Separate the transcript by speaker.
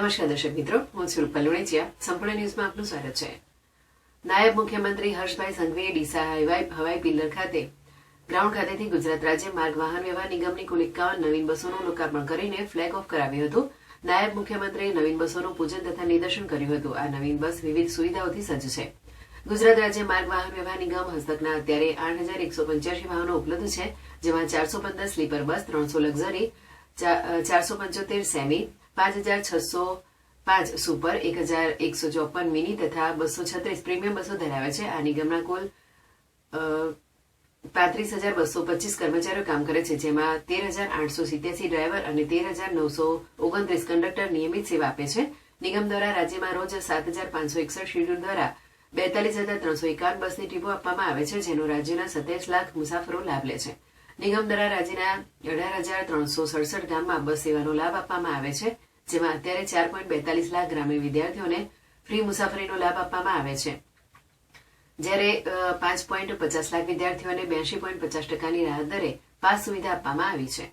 Speaker 1: નમસ્કાર દર્શક મિત્રો, હું છું રૂપલ લુણેચિયા. સંપૂર્ણ ન્યૂઝમાં આપનું સ્વાગત છે. નાયબ મુખ્યમંત્રી હર્ષભાઈ સંઘવીએ ડીસા હવાઈ હવાઈ પિલ્લર ખાતે, ગ્રાઉન્ડ ખાતેથી ગુજરાત રાજ્ય માર્ગ વાહન વ્યવહાર નિગમની કુલ એકાવન નવીન બસોનું લોકાર્પણ કરીને ફ્લેગ ઓફ કરાવ્યું હતું. નાયબ મુખ્યમંત્રીએ નવીન બસોનું પૂજન તથા નિદર્શન કર્યું હતું. આ નવીન બસ વિવિધ સુવિધાઓથી સજ્જ છે. ગુજરાત રાજ્ય માર્ગ વાહન વ્યવહાર નિગમ હસ્તકના અત્યારે આઠ હજાર એકસો પંચ્યાસી વાહનો ઉપલબ્ધ છે, જેમાં ચારસો પંદર સ્લીપર બસ, ત્રણસો લક્ઝરી ચારસો પંચોતેર સેમી પાંચ હજાર છસો પાંચ સુપર, એક હજાર એકસો ચોપન મિની તથા બસો છત્રીસ પ્રીમિયમ બસો ધરાવે છે. આ નિગમના કુલ પાંત્રીસ હજાર બસો પચીસ કર્મચારીઓ કામ કરે છે, જેમાં તેર હજાર આઠસો સિત્યાસી ડ્રાઈવર અને તેર હજાર નવસો ઓગણત્રીસ કંડક્ટર નિયમિત સેવા આપે છે. નિગમ દ્વારા રાજ્યમાં રોજ સાત હજાર પાંચસો એકસઠ શેડ્યુલ દ્વારા બેતાલીસ હજાર ત્રણસો એકાવન બસની ટીપો આપવામાં આવે છે, જેનો રાજ્યના સત્યાવીસ લાખ મુસાફરો લાભ લે છે. નિગમ દ્વારા રાજ્યના અઢાર હજાર ત્રણસો સડસઠ ગામમાં બસ સેવાનો લાભ આપવામાં આવે છે, જેમાં અત્યારે ચાર પોઈન્ટ બેતાલીસ લાખ ગ્રામીણ વિદ્યાર્થીઓને ફ્રી મુસાફરીનો લાભ આપવામાં આવે છે. જ્યારે પાંચ પોઈન્ટ પચાસ લાખ વિદ્યાર્થીઓને બ્યાસી પોઈન્ટ પચાસ ટકાની રાહત દરે પાસ સુવિધા આપવામાં આવી છે.